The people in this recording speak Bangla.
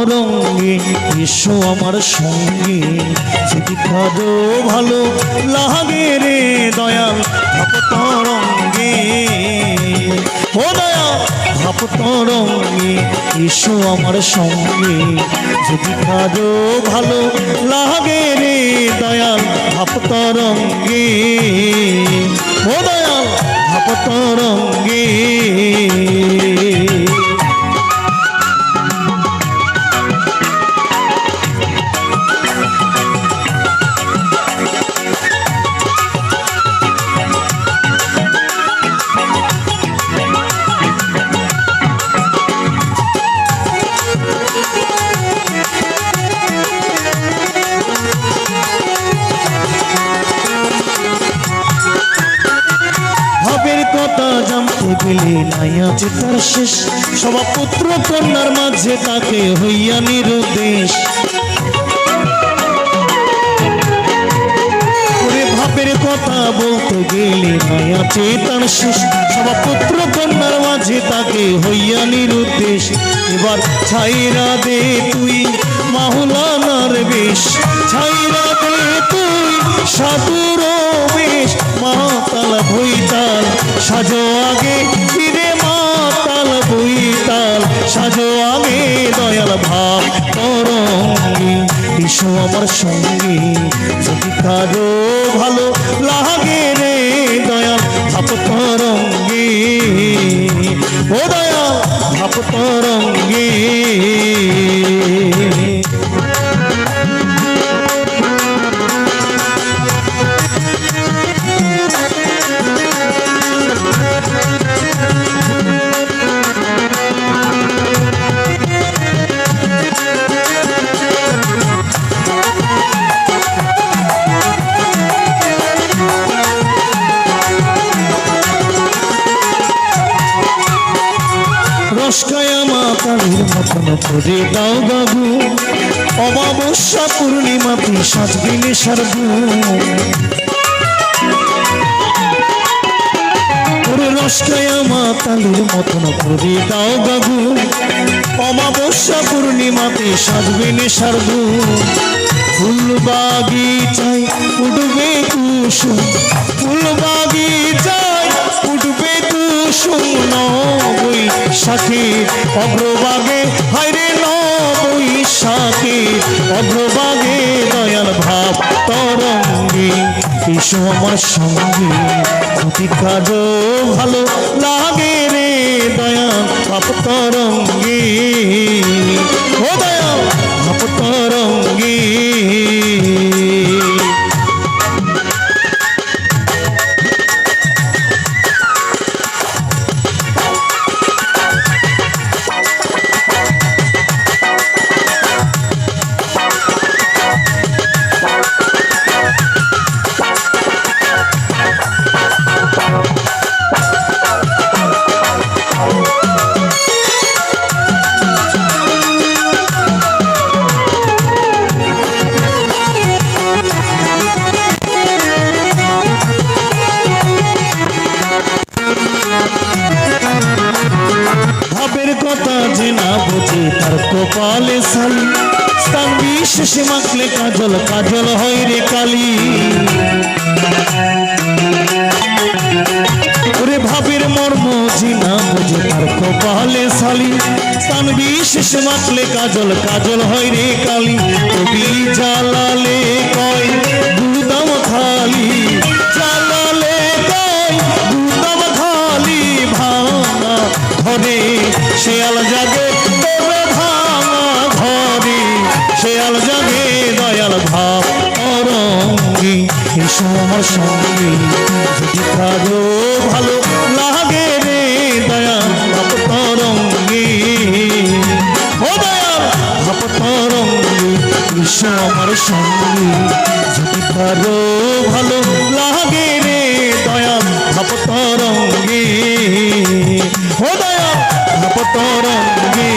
তরঙ্গে এসো আমার সঙ্গে। যদি কাজো ভালো লাগে রে দয়াল, ভাব তরঙ্গে। ও দয়াল, ভাব তরঙ্গে এসো আমার সঙ্গে। যদি কাজো ভালো লাগে রে দয়াল, ভাব তরঙ্গে। ও দয়াল, ভাব তরঙ্গে। গেলে নাই তার শেষ। সবা পুত্র কন্যার মাঝে তাকে হইয়া নিরুদ্দেশ। কথা বলতে গেলে নাই আছে শেষ। সবা পুত্র কন্যার মাঝে তাকে হইয়া নিরুদ্দেশ। এবার ছাইরা দে তুই মাহুলানার বেশ। ছাইরা দে তুই সাধুর বেশ। মাতাল সাজো আগে, ফিরে মাতাল বুইতাল সাজো আগে, দয়াল ভাব তরঙ্গি। এসো আমার সঙ্গে, যদি কারও ভালো লাগে রে দয়াল ভাব তরঙ্গি। ও মতন করে দাও বাবু। অমাবস্যা পূর্ণিমাতে সাজবি নেশার ওরে রসকায়া মাতালির মতন করে দাও বাবু। অমাবস্যা পূর্ণিমাতে সাজবি নেশার ফুল বাগিচায় উঠবে নবই অগ্রবাগে হাইরে ন সাথে অগ্রবাগে দয়াল ভাব তরঙ্গে, এসো আমার সঙ্গে। কাজ ভালো লাগে। কপালে সালি, স্থান বিশেষে মাখলে কাজল কাজল হয় রে কালি। ওরে ভাবের মর্ম যে না বোঝে তার কপালে সালি বিশেষে মাখলে কাজল কাজল হয় রে কালি। কবি জালালে কয় দুদাম খালি। জালালে কয় দুদাম খালি ভাঙা ঘরে শেয়াল এসো আমার সঙ্গে। যদি কারও ভালো লাগে রে দয়াল ভাব তরঙ্গি ও দয়াল ভাব তরঙ্গি এসো আমার সঙ্গে। যদি কারও ভালো লাগে রে দয়াল ভাব তরঙ্গি ও তরঙ্গি ভাব তরঙ্গি